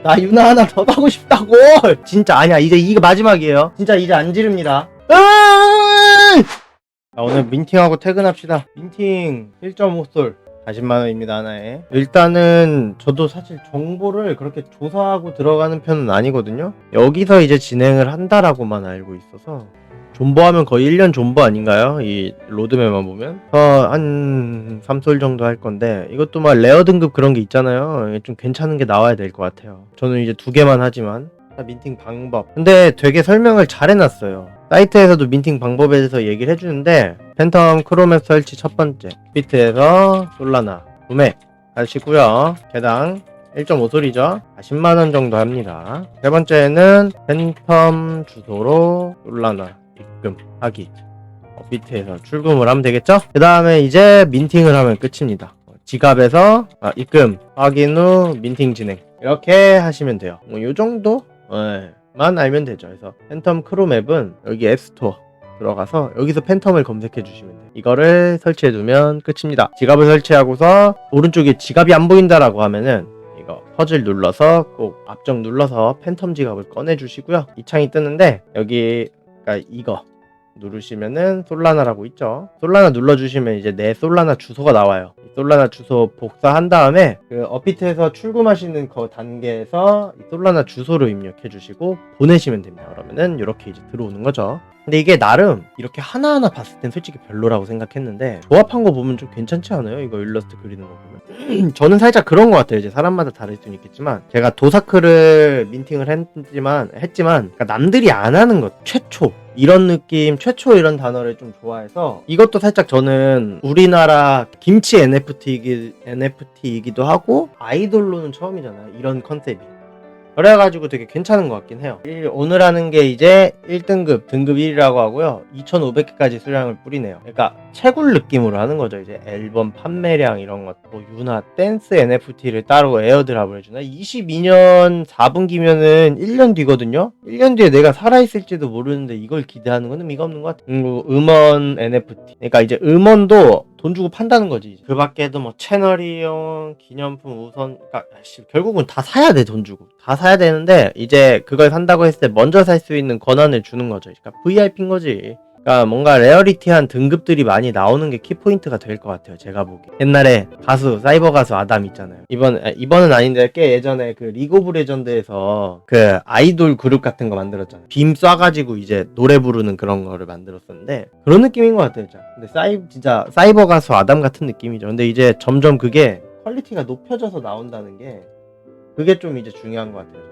나 유나 하나 더 사고 싶다고! 진짜 아니야. 이제 이게 마지막이에요. 진짜 이제 안 지릅니다! 자, 오늘 민팅하고 퇴근합시다. 민팅 1.5솔. 40만원입니다 하나에. 일단은 저도 사실 정보를 그렇게 조사하고 들어가는 편은 아니거든요. 여기서 이제 진행을 한다라고만 알고 있어서 존버하면 거의 1년 존버 아닌가요? 이 로드맵만 보면? 어한 3솔 정도 할 건데 이것도 막 레어 등급 그런 게 있잖아요. 좀 괜찮은 게 나와야 될 것 같아요. 저는 이제 두 개만 하지만. 자, 민팅 방법. 근데 되게 설명을 잘 해놨어요. 사이트에서도 민팅 방법에 대해서 얘기를 해주는데 팬텀 크롬앱 설치 첫 번째. 비트에서 솔라나. 구매. 하시고요. 개당 1.5솔이죠? 10만원 정도 합니다. 세 번째는 팬텀 주소로 솔라나 입금 하기. 어, 비트에서 출금을 하면 되겠죠? 그 다음에 이제 민팅을 하면 끝입니다. 지갑에서 아, 입금 확인 후 민팅 진행. 이렇게 하시면 돼요. 뭐요 정도? 예, 만 알면 되죠. 그래서 팬텀 크롬 앱은 여기 앱스토어 들어가서 여기서 팬텀을 검색해 주시면 돼요. 이거를 설치해 두면 끝입니다. 지갑을 설치하고서 오른쪽에 지갑이 안 보인다라고 하면은 이거 퍼즐 눌러서 꼭 앞쪽 눌러서 팬텀 지갑을 꺼내 주시고요. 이 창이 뜨는데 여기 그러니까 이거 누르시면은 솔라나라고 있죠. 솔라나 눌러주시면 이제 내 솔라나 주소가 나와요. 이 솔라나 주소 복사한 다음에 그 어피트에서 출금하시는 그 단계에서 이 솔라나 주소를 입력해 주시고 보내시면 됩니다. 그러면은 이렇게 이제 들어오는 거죠. 근데 이게 나름 이렇게 하나하나 봤을 땐 솔직히 별로라고 생각했는데 조합한 거 보면 좀 괜찮지 않아요? 이거 일러스트 그리는 거 보면 저는 살짝 그런 것 같아요. 이제 사람마다 다를 수는 있겠지만 제가 도사크를 민팅을 했지만 했지만 그러니까 남들이 안 하는 것 최초 이런 느낌 최초 이런 단어를 좀 좋아해서 이것도 살짝 저는 우리나라 김치 NFT이기, NFT이기도 하고 아이돌로는 처음이잖아요. 이런 컨셉이. 그래가지고 되게 괜찮은 것 같긴 해요. 일- 오늘 하는 게 이제 1등급, 등급 1이라고 하고요. 2,500개까지 수량을 뿌리네요. 그러니까 채굴 느낌으로 하는 거죠. 이제 앨범 판매량 이런 것, 뭐 유나 댄스 NFT를 따로 에어드랍을 해주나? 22년 4분기면은 1년 뒤거든요? 1년 뒤에 내가 살아있을지도 모르는데 이걸 기대하는 건 의미가 없는 것 같아. 음, 뭐 음원 NFT. 그러니까 이제 음원도 돈 주고 판다는 거지. 그 밖에도 뭐 채널 이용, 기념품 우선, 그러니까 씨, 결국은 다 사야 돼, 돈 주고. 다 사야 되는데, 이제 그걸 산다고 했을 때 먼저 살 수 있는 권한을 주는 거죠. 그러니까 VIP인 거지. 그러니까 뭔가 레어리티한 등급들이 많이 나오는 게 키포인트가 될 것 같아요. 제가 보기. 옛날에 가수 사이버 가수 아담 있잖아요. 이번 아, 이번은 아닌데 꽤 예전에 그 리그 오브 레전드에서 그 아이돌 그룹 같은 거 만들었잖아요. 빔 쏴가지고 이제 노래 부르는 그런 거를 만들었었는데 그런 느낌인 것 같아요. 진짜. 근데 사이 진짜 사이버 가수 아담 같은 느낌이죠. 근데 이제 점점 그게 퀄리티가 높여져서 나온다는 게 그게 좀 이제 중요한 것 같아요.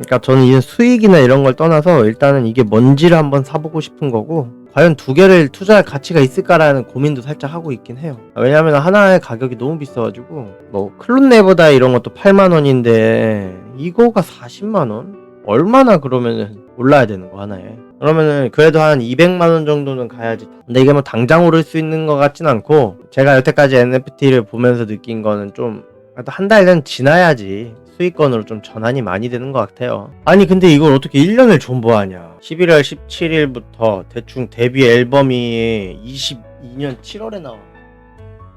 그러니까 저는 이 수익이나 이런 걸 떠나서 일단은 이게 뭔지를 한번 사보고 싶은 거고 과연 두 개를 투자할 가치가 있을까라는 고민도 살짝 하고 있긴 해요. 왜냐면 하나의 가격이 너무 비싸가지고 뭐 클론 네보다 이런 것도 8만 원인데 이거가 40만 원? 얼마나 그러면은 올라야 되는 거 하나에? 그러면은 그래도 한 200만 원 정도는 가야지. 근데 이게 뭐 당장 오를 수 있는 것 같진 않고 제가 여태까지 NFT를 보면서 느낀 거는 좀 한 달은 지나야지 수익권으로 좀 전환이 많이 되는 것 같아요. 아니 근데 이걸 어떻게 1년을 존버하냐? 11월 17일부터 대충 데뷔 앨범이 22년 7월에 나와.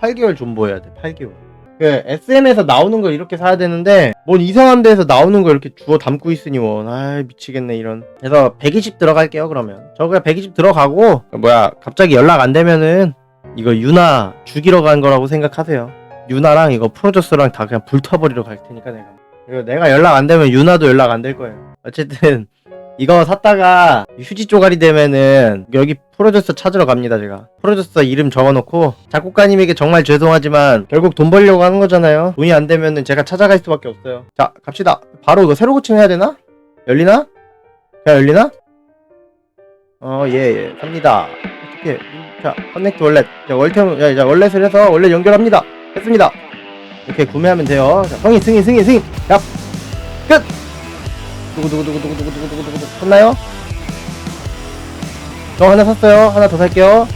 8개월 존버해야 돼. 8개월. 그 SM에서 나오는 걸 이렇게 사야 되는데 뭔 이상한 데서 나오는 걸 이렇게 주워 담고 있으니 원. 아 미치겠네 이런. 그래서 120 들어갈게요 그러면. 저 그냥 120 들어가고 그 뭐야 갑자기 연락 안 되면은 이거 유나 죽이러 간 거라고 생각하세요. 유나랑 이거 프로저스랑 다 그냥 불타버리러 갈 테니까 내가. 그리고 내가 연락 안 되면 유나도 연락 안 될 거예요. 어쨌든 이거 샀다가 휴지 쪼가리 되면은 여기 프로듀서 찾으러 갑니다 제가. 프로듀서 이름 적어놓고 작곡가님에게 정말 죄송하지만 결국 돈 벌려고 하는 거잖아요. 돈이 안 되면은 제가 찾아갈 수밖에 없어요. 자 갑시다. 바로 이거 새로 고침해야 되나? 열리나? 그냥 열리나? 어예예. 삽니다. 어떻게 자 커넥트 월렛. 자 월템 야, 자 월렛을 해서 월렛 연결합니다. 했습니다 이렇게 구매하면 돼요 자 성인 승인 승인 승인 야 끝! 두구두구두구두구두구두구두구 샀나요? 저 하나 샀어요. 하나 더 살게요.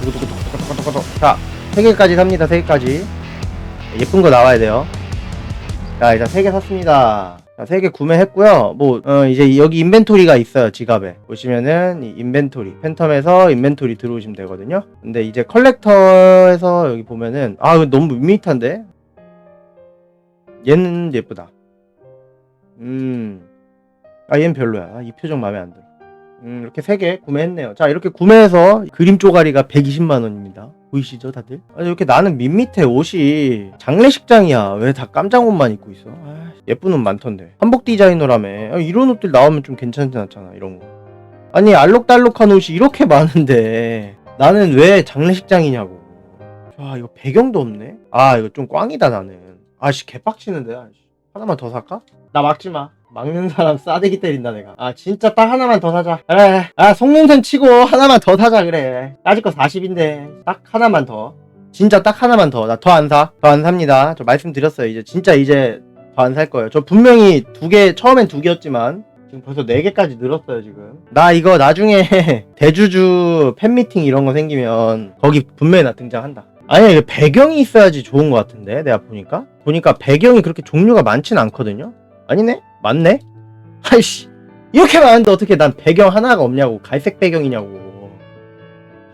두구두구두구두구두구 자, 세 개까지 삽니다. 세 개까지. 예쁜 거 나와야 돼요. 자, 일단 세 개 샀습니다. 자, 세 개 구매했고요. 뭐, 어, 이제 여기 인벤토리가 있어요. 지갑에. 보시면은, 이 인벤토리. 팬텀에서 인벤토리 들어오시면 되거든요. 근데 이제 컬렉터에서 여기 보면은, 아, 너무 밋밋한데? 얘는 예쁘다. 음. 아, 얘는 별로야. 아, 이 표정 마음에 안 들어. 음, 이렇게 세 개 구매했네요. 자, 이렇게 구매해서 그림 쪼가리가 120만원입니다. 보이시죠, 다들? 아, 이렇게 나는 밋밋해, 옷이. 장례식장이야. 왜 다 깜장 옷만 입고 있어? 아, 예쁜 옷 많던데. 한복 디자이너라며. 아, 이런 옷들 나오면 좀 괜찮지 않잖아, 이런 거. 아니, 알록달록한 옷이 이렇게 많은데. 나는 왜 장례식장이냐고. 아, 이거 배경도 없네? 아, 이거 좀 꽝이다, 나는. 아씨, 개빡치는데. 아이씨. 하나만 더 살까? 나 막지 마. 막는 사람 싸대기 때린다 내가. 아 진짜 딱 하나만 더 사자. 그래. 아 속눈썹 치고 하나만 더 사자 그래. 아직 거 40인데 딱 하나만 더. 진짜 딱 하나만 더. 나 더 안 사. 더 안 삽니다. 저 말씀드렸어요. 이제 진짜 이제 더 안 살 거예요. 저 분명히 두 개, 처음엔 두 개였지만 지금 벌써 네 개까지 늘었어요 지금. 나 이거 나중에 대주주 팬미팅 이런 거 생기면 거기 분명히 나 등장한다. 이거 배경이 있어야지 좋은 것 같은데 내가 보니까? 보니까 배경이 그렇게 종류가 많진 않거든요. 아니네? 맞네? 아이씨. 이렇게 많은데 어떻게 난 배경 하나가 없냐고. 갈색 배경이냐고.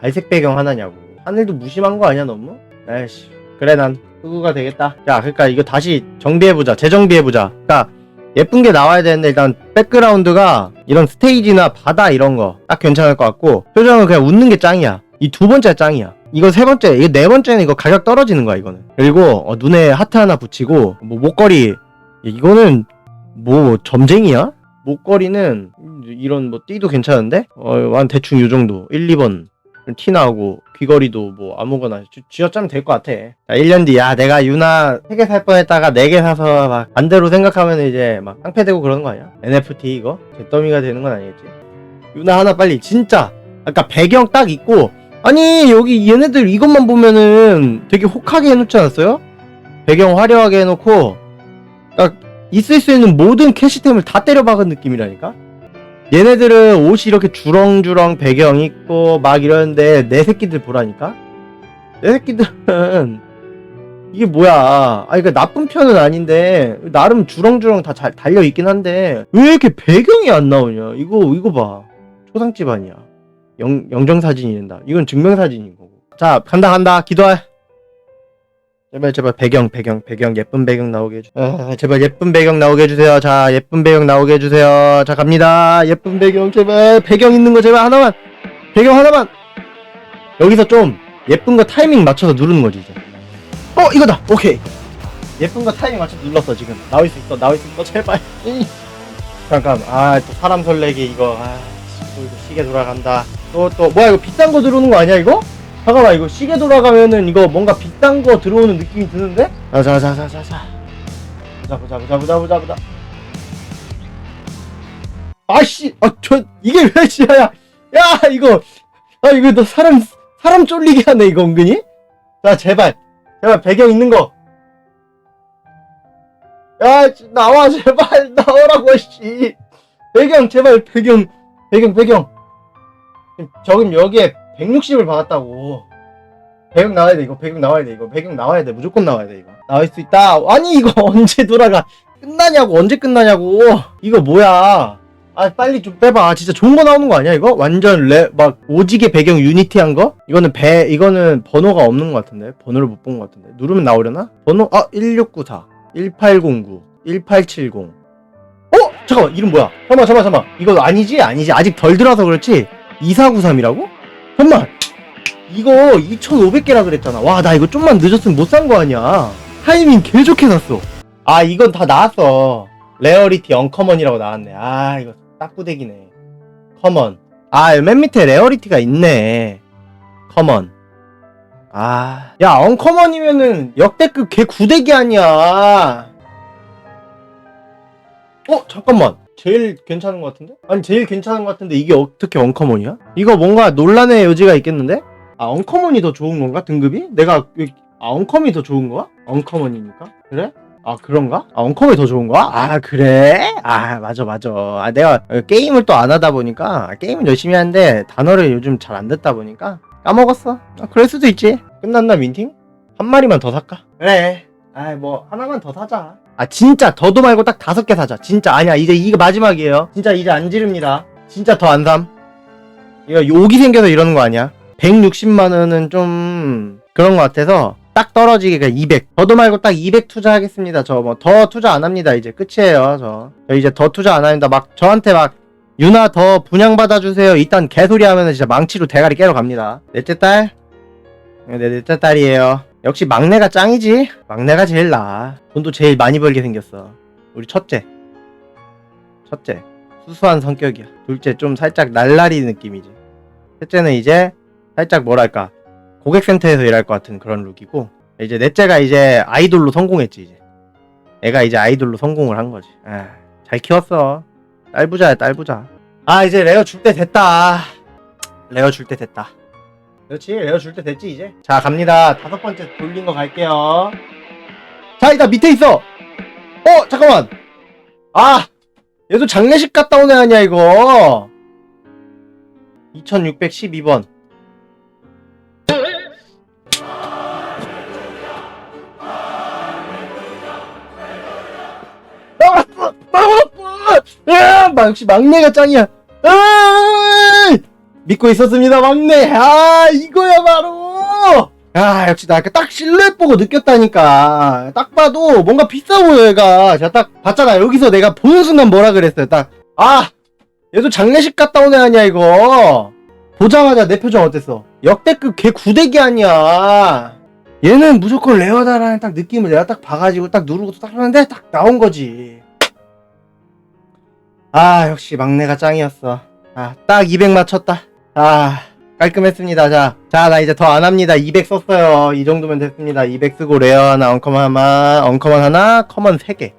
갈색 배경 하나냐고. 하늘도 무심한 거 아니야 너무? 아이씨. 그래 난 흑우가 되겠다. 야 그러니까 이거 다시 정비해보자. 재정비해보자. 그러니까 예쁜 게 나와야 되는데 일단 백그라운드가 이런 스테이지나 바다 이런 거 딱 괜찮을 것 같고 표정은 그냥 웃는 게 짱이야. 이 두 번째 짱이야 이거 세 번째 이거 네 번째는 이거 가격 떨어지는 거야 이거는 그리고 어, 눈에 하트 하나 붙이고 뭐 목걸이 이거는 뭐 점쟁이야? 목걸이는 이런 뭐 띠도 괜찮은데? 어, 한 대충 요 정도 1, 2번 좀 티나고 귀걸이도 뭐 아무거나 쥐- 쥐어짜면 될 것 같아 자 1년 뒤 야 내가 유나 3개 살 뻔했다가 4개 사서 막 반대로 생각하면 이제 막 깡패되고 그러는 거 아니야? NFT 이거? 개더미가 되는 건 아니겠지? 유나 하나 빨리 진짜 아까 배경 딱 있고 아니 여기 얘네들 이것만 보면은 되게 혹하게 해놓지 않았어요? 배경 화려하게 해놓고 딱 있을 수 있는 모든 캐시템을 다 때려박은 느낌이라니까? 얘네들은 옷이 이렇게 주렁주렁 배경 있고 막 이러는데 내 새끼들 보라니까? 내 새끼들은 이게 뭐야 아니 그 나쁜 편은 아닌데 나름 주렁주렁 다 잘 달려 있긴 한데 왜 이렇게 배경이 안 나오냐 이거 이거 봐 초상 집안이야 영, 영정사진이 된다. 이건 증명사진인 거고. 자 간다 간다. 기도해. 제발 제발 배경 배경 배경 예쁜 배경 나오게 해주 아, 제발 예쁜 배경 나오게 해주세요. 자 예쁜 배경 나오게 해주세요. 자 갑니다. 예쁜 배경 제발. 배경 있는 거 제발 하나만. 배경 하나만. 여기서 좀 예쁜 거 타이밍 맞춰서 누르는 거지 이제. 어 이거다. 오케이. 예쁜 거 타이밍 맞춰서 눌렀어 지금. 나올 수 있어 나올 수 있어 제발. 이. 잠깐. 아 또 사람 설레기 이거. 아 또 이거 시계 돌아간다. 또 또 뭐야 이거 비싼 거 들어오는 거 아니야 이거? 잠깐만 이거 시계 돌아가면은 이거 뭔가 비싼 거 들어오는 느낌이 드는데? 자 자 자 자 자 자. 보자 보자 보자 보자 보자 보자. 아씨 아 저 이게 왜 지하야? 야 이거 아 이거 너 사람 사람 쫄리게 하네 이거 은근히? 자 제발. 제발 배경 있는 거. 야, 씨, 나와, 제발, 나오라고, 씨. 배경, 제발, 배경, 배경, 배경. 저금 여기에 160을 받았다고. 배경 나와야 돼, 이거. 배경 나와야 돼, 이거. 배경 나와야 돼. 무조건 나와야 돼, 이거. 나올 수 있다. 아니, 이거 언제 돌아가? 끝나냐고, 언제 끝나냐고. 이거 뭐야. 아, 빨리 좀 빼봐. 진짜 좋은 거 나오는 거 아니야, 이거? 완전 레, 막, 오지게 배경 유니티한 거? 이거는 배, 이거는 번호가 없는 것 같은데? 번호를 못본것 같은데? 누르면 나오려나? 번호, 아, 1694. 1809, 1870. 어? 잠깐만, 이름 뭐야? 잠깐만, 잠깐만, 잠깐만. 이거 아니지? 아니지. 아직 덜 들어서 그렇지? 2493이라고? 잠깐만. 이거 2500개라 그랬잖아. 와, 나 이거 좀만 늦었으면 못 산 거 아니야. 타이밍 개 좋게 샀어. 아, 이건 다 나왔어. 레어리티 언커먼이라고 나왔네. 아, 이거 딱구대기네. 커먼. 아, 맨 밑에 레어리티가 있네. 커먼. 아, 야, 언커먼이면은 역대급 개 구대기 아니야. 어, 잠깐만. 제일 괜찮은 것 같은데? 아니, 제일 괜찮은 것 같은데 이게 어떻게 언커먼이야? 이거 뭔가 논란의 여지가 있겠는데? 아, 언커먼이 더 좋은 건가? 등급이? 내가, 아, 언커먼이 더 좋은 거야? 언커먼이니까? 그래? 아, 그런가? 아, 언커먼이 더 좋은 거야? 아, 그래? 아, 맞아, 맞아. 아, 내가 게임을 또 안 하다 보니까, 게임을 열심히 하는데, 단어를 요즘 잘 안 듣다 보니까, 까먹었어. 아, 그럴 수도 있지. 끝났나, 민팅? 한 마리만 더 살까? 그래. 아이, 뭐, 하나만 더 사자. 아, 진짜, 더도 말고 딱 다섯 개 사자. 진짜, 아니야. 이제 이거 마지막이에요. 진짜 이제 안 지릅니다. 진짜 더 안 삼. 이거 욕이 생겨서 이러는 거 아니야? 160만원은 좀, 그런 것 같아서, 딱 그냥 200 저도 말고 딱 200 투자하겠습니다 저 뭐 더 투자 안 합니다 이제 끝이에요 저, 저 이제 더 투자 안 합니다 막 저한테 막 유나 더 분양 받아 주세요 일단 개소리 하면은 진짜 망치로 대가리 깨러 갑니다 넷째 딸? 네 넷째 딸이에요 역시 막내가 짱이지? 막내가 제일 나아 돈도 제일 많이 벌게 생겼어. 우리 첫째. 첫째. 수수한 성격이야. 둘째 좀 살짝 날라리 느낌이지. 셋째는 이제 살짝 뭐랄까. 고객센터에서 일할 것 같은 그런 룩이고 이제 넷째가 이제 아이돌로 성공했지 이제. 애가 이제 아이돌로 성공을 한 거지. 아, 잘 키웠어. 딸부자야 딸부자. 아 이제 레어 줄 때 됐다. 레어 줄 때 됐다 그렇지 레어 줄 때 됐지 이제 자 갑니다 다섯 번째 돌린 거 갈게요 자 이따 밑에 있어 어 잠깐만 아 얘도 장례식 갔다 온 애 아니야 이거 2612번 나왔어! 나왔어! 야, 막 역시 막내가 짱이야. 아! 믿고 있었습니다, 막내. 아, 이거야 바로. 아, 역시 나딱 실루엣 보고 느꼈다니까. 딱 봐도 뭔가 비싸 보여, 얘가. 제가 딱 봤잖아. 여기서 내가 보는 순간 뭐라 그랬어요. 딱. 아, 얘도 장례식 갔다 온 애 아니야, 이거. 보자마자 내 표정 어땠어? 역대급 개 구대기 아니야. 얘는 무조건 레어다라는 딱 느낌을 내가 딱 봐가지고 딱 누르고 딱 하는데 딱 나온 거지. 아, 역시 막내가 짱이었어. 아, 딱 200 맞췄다. 아, 깔끔했습니다. 자, 자, 나 이제 더 안 합니다. 200 썼어요. 이 정도면 됐습니다. 200 쓰고 레어 하나, 언커먼 하나, 언커먼 하나, 커먼 3개.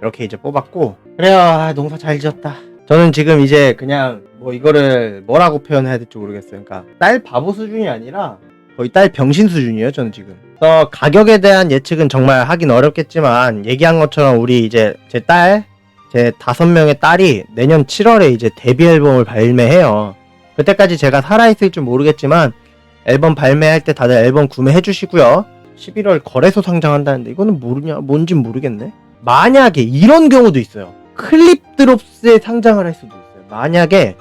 이렇게 이제 뽑았고. 그래요. 아, 농사 잘 지었다. 저는 지금 이제 그냥 뭐 이거를 뭐라고 표현해야 될지 모르겠어요. 그러니까 딸 바보 수준이 아니라 거의 딸 병신 수준이에요, 저는 지금. 그래서 가격에 대한 예측은 정말 하긴 어렵겠지만 얘기한 것처럼 우리 이제 제 딸, 제 다섯 명의 딸이 내년 7월에 이제 데뷔 앨범을 발매해요. 그때까지 제가 살아있을 줄 모르겠지만 앨범 발매할 때 다들 앨범 구매해 주시고요. 11월 거래소 상장한다는데 이거는 모르냐 뭔진 모르겠네. 만약에 이런 경우도 있어요. 클립 드롭스에 상장을 할 수도 있어요. 만약에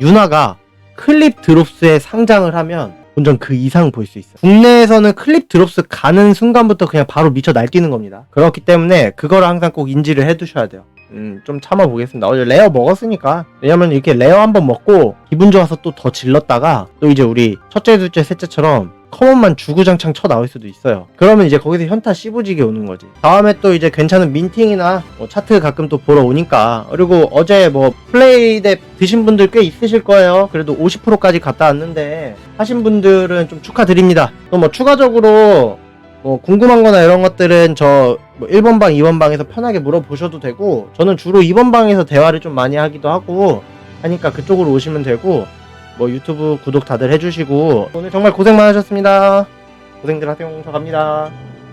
유나가 클립 드롭스에 상장을 하면 본전 그 이상 볼 수 있어요. 국내에서는 클립 드롭스 가는 순간부터 그냥 바로 미쳐 날뛰는 겁니다. 그렇기 때문에 그거를 항상 꼭 인지를 해 두셔야 돼요. 음, 좀 참아보겠습니다. 어제 레어 먹었으니까. 왜냐면 이렇게 레어 한번 먹고 기분 좋아서 또 더 질렀다가 또 이제 우리 첫째, 둘째, 셋째처럼 커먼만 주구장창 쳐 나올 수도 있어요. 그러면 이제 거기서 현타 씹어지게 오는 거지. 다음에 또 이제 괜찮은 민팅이나 뭐 차트 가끔 또 보러 오니까. 그리고 어제 뭐 플레이 대 드신 분들 꽤 있으실 거예요. 그래도 50%까지 갔다 왔는데 하신 분들은 좀 축하드립니다. 또 뭐 추가적으로 뭐 궁금한 거나 이런 것들은 저뭐 1번 방, 2번 방에서 편하게 물어보셔도 되고 저는 주로 2번 방에서 대화를 좀 많이 하기도 하고 하니까 그쪽으로 오시면 되고 뭐 유튜브 구독 다들 해주시고 오늘 정말 고생 많으셨습니다. 고생들 하세요. 저 갑니다.